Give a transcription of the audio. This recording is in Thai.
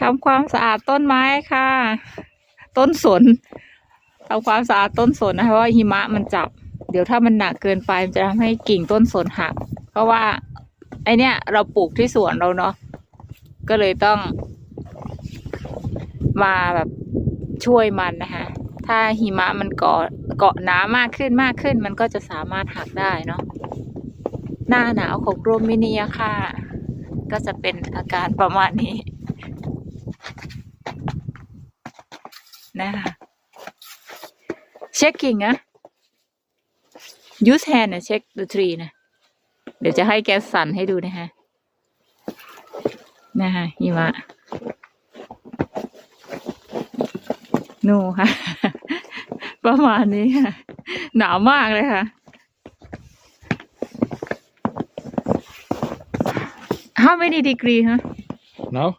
ทำความสะอาดต้นไม้ค่ะ ต้นสนทำความสะอาดต้นสนนะคะเพราะว่าหิมะมันจับ เดี๋ยวถ้ามันหนักเกินไปมันจะทำให้กิ่งต้นสนหัก เพราะว่า ไอเนี้ยเราปลูกที่สวนเราเนาะก็เลยต้อง มาแบบช่วยมันนะคะ ถ้าหิมะมันเกาะเกาะหนามากขึ้นมากขึ้น มันก็จะสามารถหักได้เนาะหน้าหนาวของโรมิเนียค่ะ ก็จะเป็นอาการประมาณนี้ นะคะเช็คกิ่งนะ use hand นะเช็ค the tree นะ เดี๋ยวจะให้แกสั่นให้ดูนะคะนะคะหิมะนูค่ะ ประมาณนี้ค่ะ หนาวมากเลยค่ะ How many degree ฮะ Now